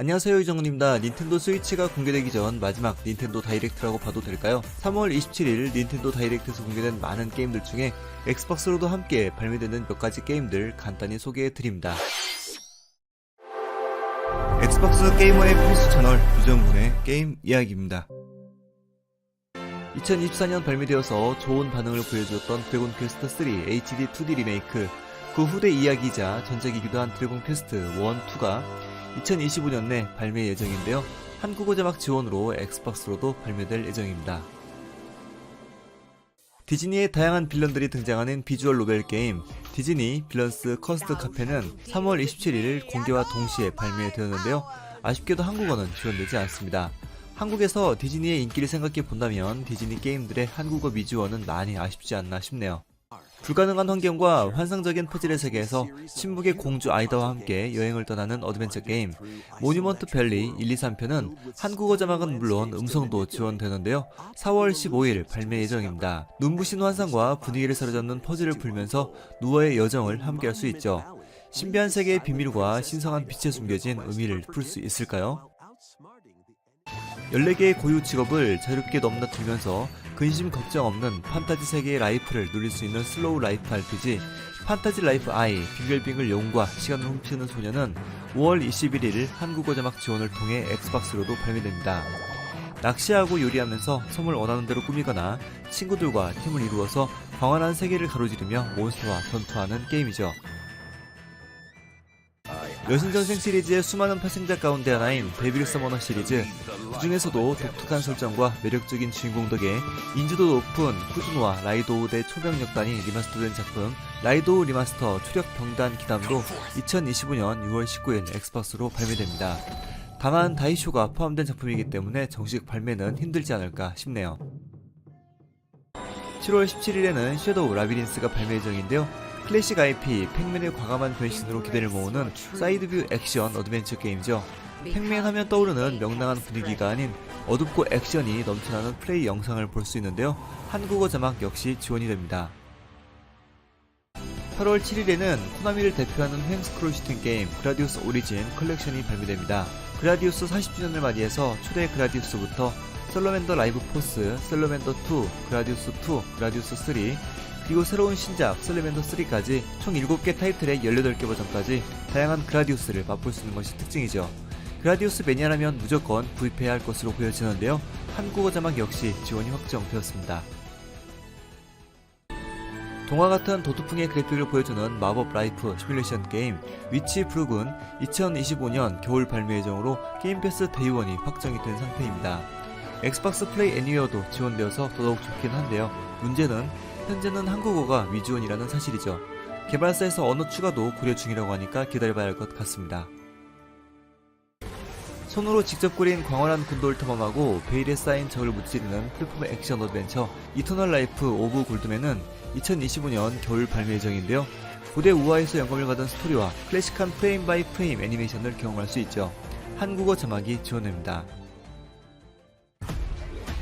안녕하세요 이정훈입니다. 닌텐도 스위치가 공개되기 전 마지막 닌텐도 다이렉트라고 봐도 될까요? 3월 27일 닌텐도 다이렉트에서 공개된 많은 게임들 중에 엑스박스로도 함께 발매되는 몇 가지 게임들 간단히 소개해 드립니다. 엑스박스 게이머의 필수 채널 유정군의 게임 이야기입니다. 2024년 발매되어서 좋은 반응을 보여주었던 드래곤 퀘스트 3 HD 2D 리메이크 그 후대 이야기이자 전작이기도 한 드래곤 퀘스트 1, 2가 2025년 내 발매 예정인데요. 한국어 자막 지원으로 엑스박스로도 발매될 예정입니다. 디즈니의 다양한 빌런들이 등장하는 비주얼 노벨 게임 디즈니 빌런스 커스트 카페는 3월 27일 공개와 동시에 발매되었는데요. 아쉽게도 한국어는 지원되지 않습니다. 한국에서 디즈니의 인기를 생각해 본다면 디즈니 게임들의 한국어 미주어는 많이 아쉽지 않나 싶네요. 불가능한 환경과 환상적인 퍼즐의 세계에서 침묵의 공주 아이다와 함께 여행을 떠나는 어드벤처 게임 모니먼트 밸리 1, 2, 3편은 한국어 자막은 물론 음성도 지원되는데요. 4월 15일 발매 예정입니다. 눈부신 환상과 분위기를 사로잡는 퍼즐을 풀면서 누어의 여정을 함께할 수 있죠. 신비한 세계의 비밀과 신성한 빛에 숨겨진 의미를 풀 수 있을까요? 14개의 고유 직업을 자유롭게 넘나들면서 근심 걱정 없는 판타지 세계의 라이프를 누릴 수 있는 슬로우 라이프 RPG 판타지 라이프 아이 빙글빙글 영웅과 시간을 훔치는 소녀는 5월 21일 한국어 자막 지원을 통해 엑스박스로도 발매됩니다. 낚시하고 요리하면서 섬을 원하는 대로 꾸미거나 친구들과 팀을 이루어서 광활한 세계를 가로지르며 몬스터와 전투하는 게임이죠. 여신전생 시리즈의 수많은 파생자 가운데 하나인 데빌 서머너 시리즈 그 중에서도 독특한 설정과 매력적인 주인공 덕에 인지도 높은 쿠즈노와 라이도우 대 초병력단이 리마스터된 작품 라이도우 리마스터 추력 병단 기담도 2025년 6월 19일 엑스박스로 발매됩니다. 다만 다이쇼가 포함된 작품이기 때문에 정식 발매는 힘들지 않을까 싶네요. 7월 17일에는 섀도우 라비린스가 발매 예정인데요. 클래식 IP 팩맨의 과감한 변신으로 기대를 모으는 사이드뷰 액션 어드벤처 게임이죠. 팩맨 하면 떠오르는 명랑한 분위기가 아닌 어둡고 액션이 넘쳐나는 플레이 영상을 볼 수 있는데요. 한국어 자막 역시 지원이 됩니다. 8월 7일에는 코나미를 대표하는 횡스크롤 슈팅 게임 그라디우스 오리진 컬렉션이 발매됩니다. 그라디우스 40주년을 맞이해서 초대 그라디우스부터 셀러맨더 라이브 포스, 셀러맨더 2, 그라디우스 2, 그라디우스 3, 그리고 새로운 신작 셀러맨더 3까지 총 7개 타이틀의 18개 버전까지 다양한 그라디우스를 맛볼 수 있는 것이 특징이죠. 그라디우스 매니아라면 무조건 구입해야 할 것으로 보여지는데요. 한국어 자막 역시 지원이 확정되었습니다. 동화 같은 도트풍의 그래픽을 보여주는 마법 라이프 시뮬레이션 게임 위치 브룩은 2025년 겨울 발매 예정으로 게임 패스 데이원이 확정이 된 상태입니다. 엑스박스 플레이 애니웨어도 지원되어서 더더욱 좋긴 한데요. 문제는 현재는 한국어가 위지원이라는 사실이죠. 개발사에서 언어 추가도 고려 중이라고 하니까 기다려봐야 할 것 같습니다. 손으로 직접 그린 광활한 군도를 탐험하고 베일에 쌓인 적을 무찌르는 플랫폼 액션 어드벤처 이터널 라이프 오브 골드맨은 2025년 겨울 발매 예정인데요. 고대 우화에서 영감을 받은 스토리와 클래식한 프레임 바이 프레임 애니메이션을 경험할 수 있죠. 한국어 자막이 지원됩니다.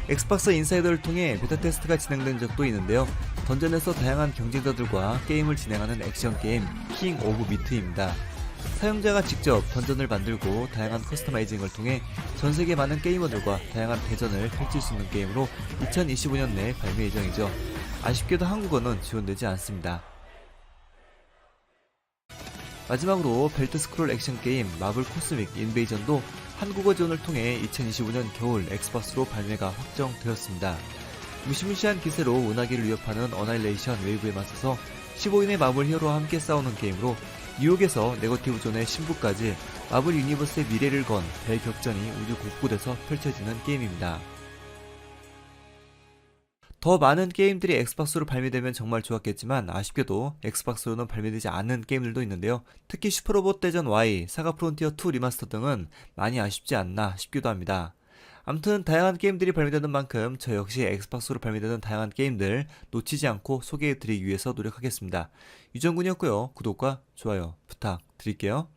엑스박스 인사이더를 통해 베타 테스트가 진행된 적도 있는데요. 던전에서 다양한 경쟁자들과 게임을 진행하는 액션 게임 킹 오브 미트입니다. 사용자가 직접 던전을 만들고 다양한 커스터마이징을 통해 전 세계 많은 게이머들과 다양한 대전을 펼칠 수 있는 게임으로 2025년 내 발매 예정이죠. 아쉽게도 한국어는 지원되지 않습니다. 마지막으로 벨트 스크롤 액션 게임 마블 코스믹 인베이전도 한국어 지원을 통해 2025년 겨울 엑스박스로 발매가 확정되었습니다. 무시무시한 기세로 은하계를 위협하는 어나일레이션 웨이브에 맞서서 15인의 마블 히어로와 함께 싸우는 게임으로 뉴욕에서 네거티브 존의 신부까지 마블 유니버스의 미래를 건 대격전이 우주 곳곳에서 펼쳐지는 게임입니다. 더 많은 게임들이 엑스박스로 발매되면 정말 좋았겠지만 아쉽게도 엑스박스로는 발매되지 않는 게임들도 있는데요. 특히 슈퍼로봇 대전 Y, 사가 프론티어 2 리마스터 등은 많이 아쉽지 않나 싶기도 합니다. 아무튼 다양한 게임들이 발매되는 만큼 저 역시 엑스박스로 발매되는 다양한 게임들 놓치지 않고 소개해드리기 위해서 노력하겠습니다. 유정군이었고요. 구독과 좋아요 부탁드릴게요.